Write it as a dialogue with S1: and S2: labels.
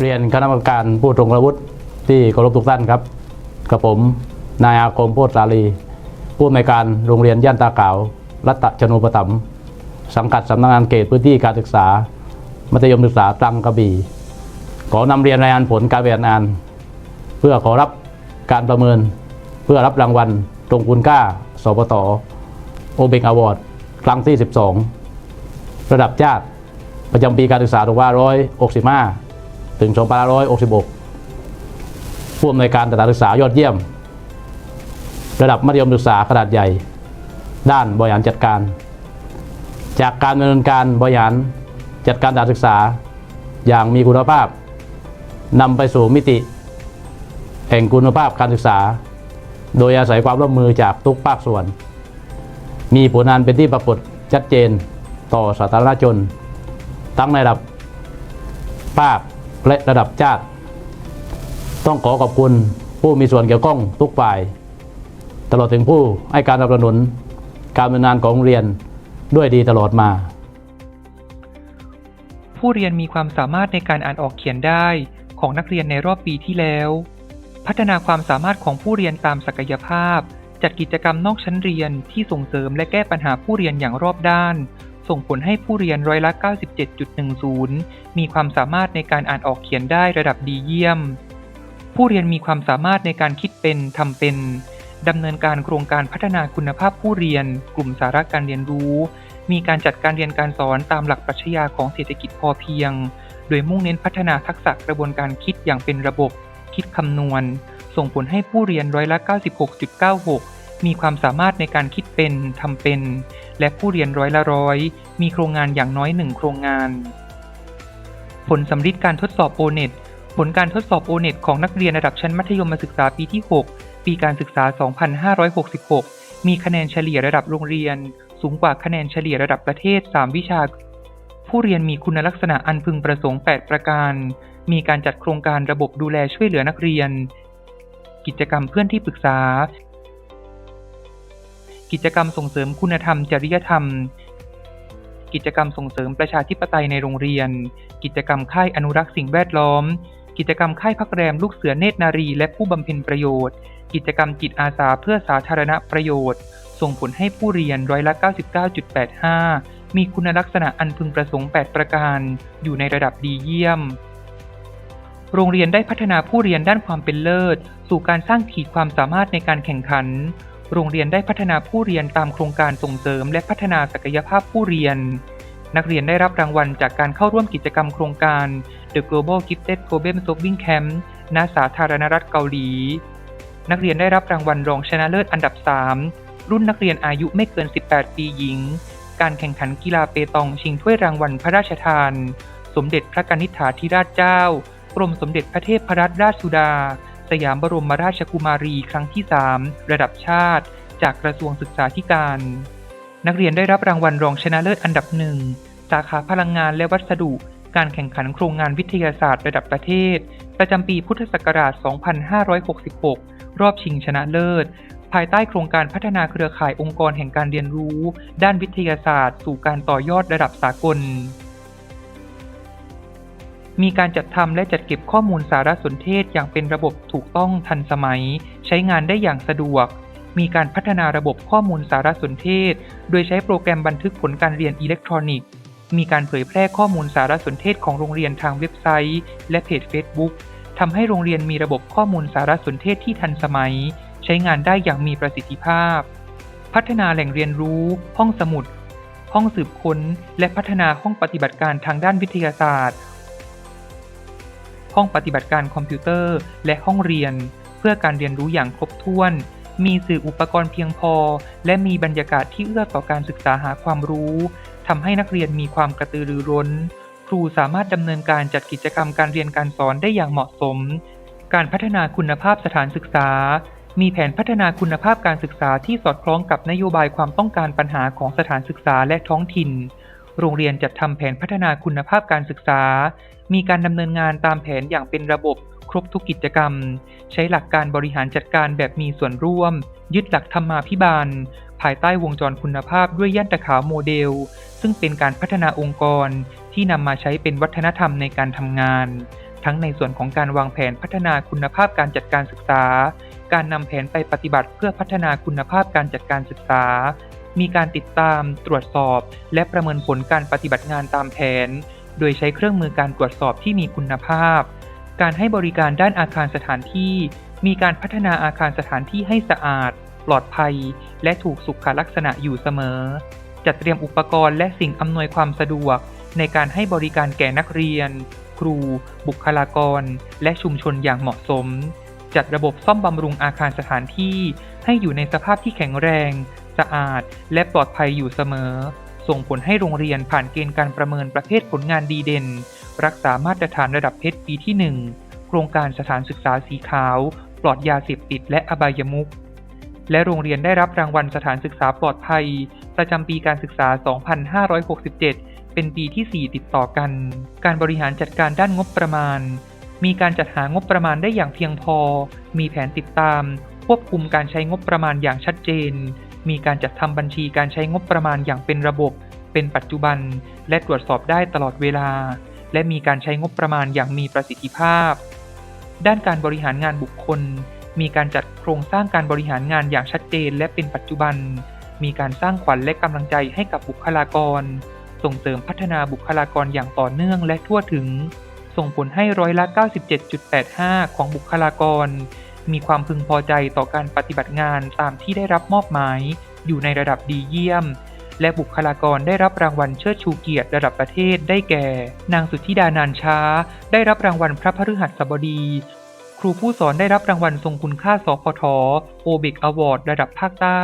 S1: เรียนคณะกรรมการผู้ทรงคุณวุฒิที่เคารพทุกท่านครับกับผมนายอาคมโพธสาลี ผู้อำนวยการโรงเรียนย่านตาขาว รัตชนูปถัมภ์สังกัดสำนักงานเขตพื้นที่การศึกษา มัธยมศึกษาตรังกระบี่ขอนำเรียนรายงานผลการปฏิบัติงาน เพื่อขอรับการประเมิน เพื่อรับรางวัลตรงคุณค่า สปตโอเบกอวอร์ดครั้งที่ 12 ระดับชาติประจำปีการศึกษา2565 ถึง2566ผู้อำนวยการสถานศึกษายอดเยี่ยม ระดับมัธยมศึกษาขนาดใหญ่ ด้านบริหารจัดการ จากการดำเนินการบริหารจัดการสถานศึกษาอย่างมีคุณภาพนำไปสู่มิติ แห่งคุณภาพการศึกษา โดยอาศัยความร่วมมือจากทุกภาคส่วน มีผลงานเป็นที่ปรากฏชัดเจนต่อสาธารณชน ทั้งในระดับภาค และระดับชาติ ต้องขอขอบคุณผู้มีส่วนเกี่ยวข้องทุกฝ่าย ตลอดถึงผู้ให้การสนับสนุน การดำเนินงานของโรงเรียนด้วยดีตลอดมา
S2: ผู้เรียนมีความสามารถในการอ่านออกเขียนได้ของนักเรียนในรอบปีที่แล้ว พัฒนาความสามารถของผู้เรียนตามศักยภาพ จัดกิจกรรมนอกชั้นเรียนที่ส่งเสริมและแก้ปัญหาผู้เรียนอย่างรอบด้าน ส่งผลให้ผู้เรียนร้อยละ 97.10 มีความสามารถในการอ่านออกเขียนได้ระดับดีเยี่ยม ผู้เรียนมีความสามารถในการคิดเป็นทำเป็นดำเนินการโครงการพัฒนาคุณภาพผู้เรียน กลุ่มสาระการเรียนรู้ มีการจัดการเรียนการสอนตามหลักปรัชญาของเศรษฐกิจพอเพียง โดยมุ่งเน้นพัฒนาทักษะกระบวนการคิดอย่างเป็นระบบ คิดคำนวณ ส่งผลให้ผู้เรียนร้อยละ 96.96 มีความสามารถในการคิดเป็นทำเป็น และผู้เรียนร้อยละร้อย มีโครงงานอย่างน้อยหนึ่งโครงงาน ผลสำลิดการทดสอบ O-NET ผลการทดสอบ O-NET ของนักเรียนระดับชั้นมัธยมศึกษาปีที่ 6 ปีการศึกษา 2566 มีคะแนนเฉลี่ยระดับโรงเรียน สูงกว่าคะแนนเฉลี่ยระดับประเทศ 3 วิชา ผู้เรียนมีคุณลักษณะอันพึงประสงค์ 8 ประการ มีการจัดโครงการระบบดูแลช่วยเหลือนักเรียน กิจกรรมเพื่อนที่ปรึกษา กิจกรรมส่งเสริมคุณธรรม จริยธรรม กิจกรรมส่งเสริมประชาธิปไตยในโรงเรียน กิจกรรมค่ายอนุรักษ์สิ่งแวดล้อม กิจกรรมค่ายพักแรมลูกเสือเนตรนารี และผู้บำเพ็ญประโยชน์ กิจกรรมจิตอาสาเพื่อสาธารณประโยชน์ ส่งผลให้ผู้เรียนร้อยละ99.85 มีคุณลักษณะอันพึงประสงค์ 8 ประการ อยู่ในระดับดีเยี่ยมโรงเรียนได้พัฒนาผู้เรียนด้านความเป็นเลิศ สู่การสร้างขีดความสามารถในการแข่งขัน โรงเรียนได้พัฒนาผู้เรียนตามโครงการส่งเสริม และพัฒนาศักยภาพผู้เรียน นักเรียนได้รับรางวัลจากการเข้าร่วมกิจกรรมโครงการ The Global Gifted Problem Solving Camp ณ สาธารณรัฐเกาหลี นักเรียนได้รับรางวัลรองชนะเลิศอันดับ 3 รุ่นนักเรียนอายุไม่เกิน 18 ปีหญิง การแข่งขันกีฬาเปตองชิงถ้วยรางวัลพระราชทาน สมเด็จพระกนิษฐาธิราชเจ้า กรมสมเด็จพระเทพรัตนราชสุดา สยามบรมราชกุมารีครั้งที่ 3 ระดับชาติ จากกระทรวงศึกษาธิการ นักเรียนได้รับรางวัลรองชนะเลิศอันดับหนึ่งสาขาพลังงานและวัสดุ การแข่งขันโครงงานวิทยาศาสตร์ระดับประเทศ ประจำปีพุทธศักราช 2566 รอบชิงชนะเลิศ ภายใต้โครงการพัฒนาเครือข่ายองค์กรแห่งการเรียนรู้ ด้านวิทยาศาสตร์ สู่การต่อยอดระดับสากล มีการจัดทำและจัดเก็บข้อมูลสารสนเทศอย่างเป็นระบบถูกต้องทันสมัย ใช้งานได้อย่างสะดวก มีการพัฒนาระบบข้อมูลสารสนเทศ โดยใช้โปรแกรมบันทึกผลการเรียนอิเล็กทรอนิกส์ มีการเผยแพร่ข้อมูลสารสนเทศของโรงเรียนทางเว็บไซต์ และเพจ Facebook ทำให้โรงเรียนมีระบบข้อมูลสารสนเทศที่ทันสมัย ใช้งานได้อย่างมีประสิทธิภาพ พัฒนาแหล่งเรียนรู้ ห้องสมุด ห้องสืบค้น และพัฒนาห้องปฏิบัติการทางด้านวิทยาศาสตร์ ห้องปฏิบัติการคอมพิวเตอร์ และห้องเรียน เพื่อการเรียนรู้อย่างครบถ้วน มีสื่ออุปกรณ์เพียงพอ และมีบรรยากาศที่เอื้อต่อการศึกษาหาความรู้ทำให้นักเรียนมีความกระตือรือร้น ครูสามารถดำเนินการจัดกิจกรรมการเรียนการสอนได้อย่างเหมาะสม การพัฒนาคุณภาพสถานศึกษา มีแผนพัฒนาคุณภาพการศึกษาที่สอดคล้องกับนโยบายความต้องการปัญหาของสถานศึกษาและท้องถิ่น โรงเรียนจัดทำแผนพัฒนาคุณภาพการศึกษา มีการดำเนินงานตามแผนอย่างเป็นระบบครบทุกกิจกรรม ใช้หลักการบริหารจัดการแบบมีส่วนร่วม ยึดหลักธรรมาภิบาล ภายใต้วงจรคุณภาพด้วยย่านตะขาวโมเดล ซึ่งเป็นการพัฒนาองค์กรที่นำมาใช้เป็นวัฒนธรรมในการทำงาน ทั้งในส่วนของการวางแผนพัฒนาคุณภาพการจัดการศึกษา การนำแผนไปปฏิบัติเพื่อพัฒนาคุณภาพการจัดการศึกษา มีการติดตาม ตรวจสอบ และประเมินผลการปฏิบัติงานตามแผน โดยใช้เครื่องมือการตรวจสอบที่มีคุณภาพ การให้บริการด้านอาคารสถานที่ มีการพัฒนาอาคารสถานที่ให้สะอาด ปลอดภัย และถูกสุขลักษณะอยู่เสมอ จัดเตรียมอุปกรณ์และสิ่งอำนวยความสะดวก ในการให้บริการแก่นักเรียน ครู บุคลากร และชุมชนอย่างเหมาะสม จัดระบบซ่อมบำรุงอาคารสถานที่ ให้อยู่ในสภาพที่แข็งแรง สะอาด และปลอดภัยอยู่เสมอ ส่งผลให้โรงเรียนผ่านเกณฑ์การประเมินประเภทผลงานดีเด่น รักษามาตรฐานระดับเพชรปีที่ 1 โครงการสถานศึกษาสีขาว ปลอดยาเสพติดและอบายมุขและโรงเรียนได้รับรางวัลสถานศึกษาปลอดภัย ประจำปีการศึกษา 2567 เป็นปีที่ 4 ติดต่อกัน การบริหารจัดการด้านงบประมาณ มีการจัดหางบประมาณได้อย่างเพียงพอ มีแผนติดตาม ควบคุมการใช้งบประมาณอย่างชัดเจน มีการจัดทำบัญชีการใช้งบประมาณอย่างเป็นระบบ เป็นปัจจุบัน และตรวจสอบได้ตลอดเวลา และมีการใช้งบประมาณอย่างมีประสิทธิภาพ ด้านการบริหารงานบุคคล มีการจัดโครงสร้างการบริหารงานอย่างชัดเจน และเป็นปัจจุบัน มีการสร้างขวัญและกำลังใจให้กับบุคลากร ส่งเสริมพัฒนาบุคลากรอย่างต่อเนื่องและทั่วถึง ส่งผลให้ร้อยละ 97.85 ของบุคลากร มีความพึงพอใจต่อการปฏิบัติงานตามที่ได้รับมอบหมาย อยู่ในระดับดีเยี่ยม และบุคลากรได้รับรางวัลเชิดชูเกียรติระดับประเทศได้แก่ นางสุทธิดานานช้า ได้รับรางวัลพระพฤหัสบดี ครูผู้สอนได้รับรางวัลทรงคุณค่าสพทโอเบกอวอร์ดระดับภาคใต้